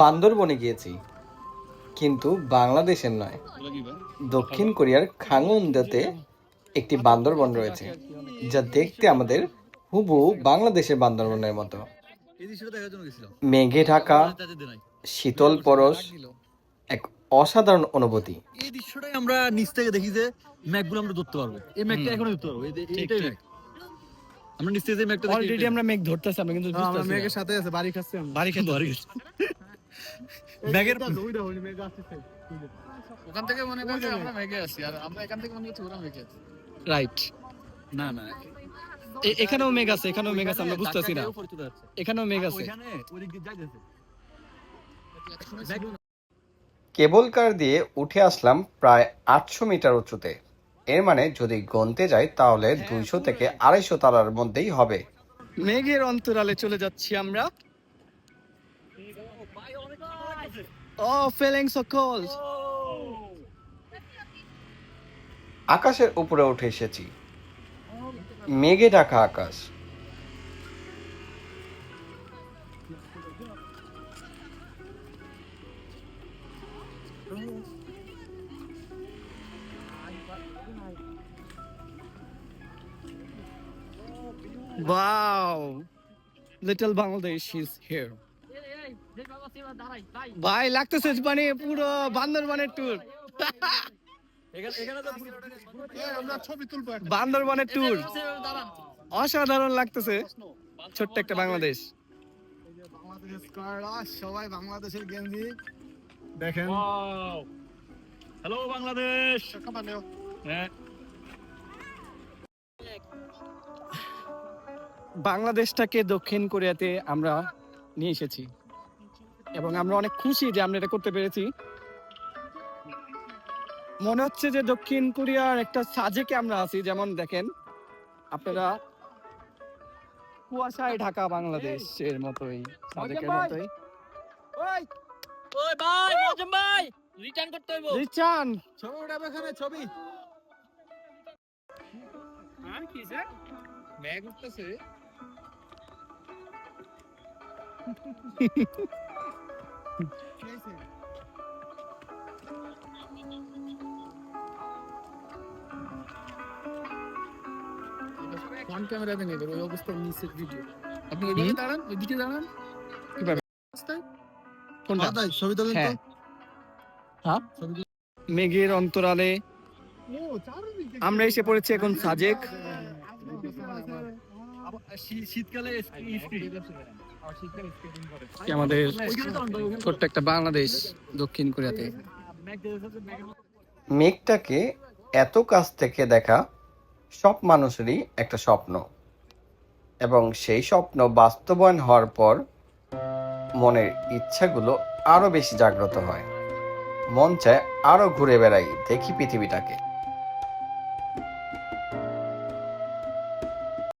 বান্দরবনে গিয়েছি। কিন্তু বাংলাদেশের নয়। দক্ষিণ কোরিয়ার খাংউন্দাতে একটি বান্দরবন রয়েছে যা দেখতে আমাদের হুবু বাংলাদেশের বান্দরবনের মতো। এই দৃশ্যটা দেখার জন্য গেছিলাম মেঘে ঢাকা শীতল পরশ এক অসাধারণ অনুভূতি। এই দৃশ্যটাই আমরা নিচ থেকে দেখি যে ম্যাকগুলো আমরা ধরতে পারব। এই ম্যাকটা এখনও ধরতে পারব। এইটাই ম্যাক আমরা নিচ থেকে যে ম্যাকটা অলরেডি আমরা মেঘ ধরতেছি আমরা কিন্তু আমরা মেঘের সাথে আছে বাড়ি খাচ্ছি আমরা। বাড়ি খেতে আসছে ওখান থেকে মনে করছে আমরা মেঘে আছি আর আমরা এখান থেকে মনে করছি ওরা আছে। রাইট। না না। এখানেও মেঘ আছে এখানেও মেঘ আছে আমরা বুঝতেছি না। এখানেও মেঘ আছে। কেবল কার দিয়ে উঠে আসলাম প্রায় আটশো মিটার উঁচুতে। এর মানে যদি গন্তে যাই তাহলে দুইশো থেকে আড়াইশো তারার মধ্যেই হবে। মেঘের অন্তরালে চলে যাচ্ছি আমরা। ও ফিলিং সো কোল্ড আকাশের উপরে উঠে এসেছি। মেঘে ঢাকা আকাশ। Wow little Bangladesh is here ভাই লাগতেছে মানে পুরো বান্দরবানের ট্যুর আমরা ছবি তুলবো একটা। বান্দরবানের ট্যুর অসাধারণ লাগতেছে। ছোট্ট একটা বাংলাদেশ। সবাই বাংলাদেশের গেঞ্জি। দেখেন। হ্যালো বাংলাদেশ বাংলাদেশটাকে দক্ষিণ কোরিয়াতে আমরা নিয়ে এসেছি। এবং আমরা অনেক খুশি যে আমরা এটা করতে পেরেছি। মনে হচ্ছে যে দক্ষিণ কোরিয়ার একটা সাজেকে আমরা আছি যেমন দেখেন আপনারা কুয়াশায় ঢাকা বাংলাদেশের মতোই সাজেকের মতোই। ওই! ভাই মজম ভাই! রিটার্ন করতে হইব। রিচান ছবি উঠাবে এখানে ছবি। আর কি স্যার উঠতেছে। ফ্রন্ট ক্যামেরাতে নেবে ওই অবস্থায় নিচের ভিডিও আপনি ওইদিকে দাঁড়ান ওইদিকে দাঁড়ান। কীভাবে? রাস্তায় কোনটা? তাই ছবি তুলেন তো। হ্যাঁ। হ্যাঁ? মেঘের অন্তরালে। আমরা এসে পড়েছি এখন সাজেক। শীতকালে স্কি আমাদের ছোট্ট একটা বাংলাদেশ দক্ষিণ কোরিয়াতে। মেঘটাকে এত কাছ থেকে দেখা সব মানুষেরই একটা স্বপ্ন। এবং সেই স্বপ্ন বাস্তবায়ন হওয়ার পর মনের ইচ্ছাগুলো আরও বেশি জাগ্রত হয়। মন চায় আরও ঘুরে বেড়াই, দেখি পৃথিবীটাকে।